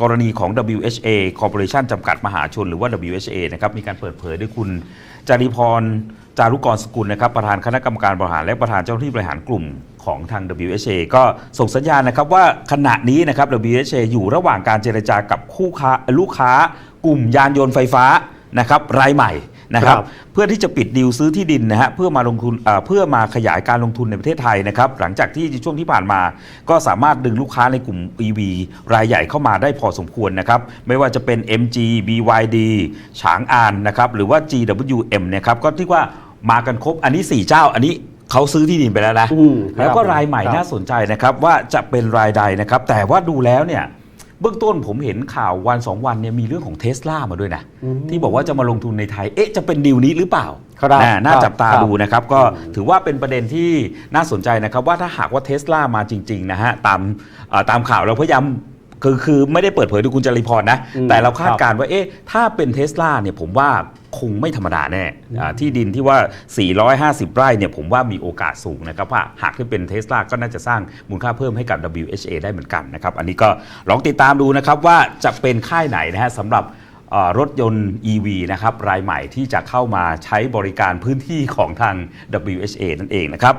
กรณีของ WHA Corporation จำกัดมหาชนหรือว่า WHA นะครับมีการเปิดเผยด้วยคุณจาริพรจารุกรสกุลนะครับประธานคณะกรรมการบริหารและประธานเจ้าหน้าที่บริหารกลุ่มของทาง WHA ก็ส่งสัญญาณนะครับว่าขณะนี้นะครับ WHA อยู่ระหว่างการเจรจากับคู่ค้าลูกค้ากลุ่มยานยนต์ไฟฟ้านะครับรายใหม่ นะครับครับ เพื่อที่จะปิดดีลซื้อที่ดินนะฮะเพื่อมาลงทุนเอ่อเพื่อมาขยายการลงทุนในประเทศไทยนะครับหลังจากที่ช่วงที่ผ่านมา ก็สามารถดึงลูกค้าในกลุ่ม EV รายใหญ่เข้ามาได้พอสมควรนะครับไม่ว่าจะเป็น MG BYD ฉางอานนะครับหรือว่า GWM นะครับก็ที่ว่ามากันครบอันนี้ 4 เจ้า อันนี้เขาซื้อที่ดินไปแล้วนะอืมครับแล้วก็รายใหม่ครับน่าสนใจนะครับว่าจะเป็นรายใดนะครับแต่ว่าดูแล้วเนี่ย เบื้องต้นผมเห็นข่าววัน 2 วันเนี่ยมีเรื่องของเทสลามาด้วยนะอืมที่บอกว่าจะมาลงทุนในไทย เอ๊ะ จะเป็นดีลนี้หรือเปล่าครับน่าน่าครับจับตาครับดูนะครับ ก็อืมถือว่าเป็นประเด็นที่น่าสนใจนะครับ ว่าถ้าหากว่าเทสลามาจริง ๆ นะฮะ ตามเอ่อตามข่าวเราพยายาม คือคือไม่ได้เปิดเผยโดยคุณจริพรนะ อืมแต่เราคาดครับการณ์ว่าเอ๊ะถ้าเป็นเทสลาเนี่ยผมว่าคงไม่ธรรมดาแน่อ่าที่ดินที่ว่า 450 ไร่เนี่ยผมว่ามีโอกาสสูงนะครับว่าหากที่เป็นเทสลาก็น่าจะสร้างมูลค่าเพิ่มให้กับ WHA ได้เหมือนกันนะครับ อันนี้ก็ลองติดตามดูนะครับว่าจะเป็นค่ายไหนนะฮะสำหรับ เอ่อรถยนต์ EV นะครับรายใหม่ที่จะเข้ามาใช้บริการพื้นที่ของทาง WHA นั่นเองนะครับ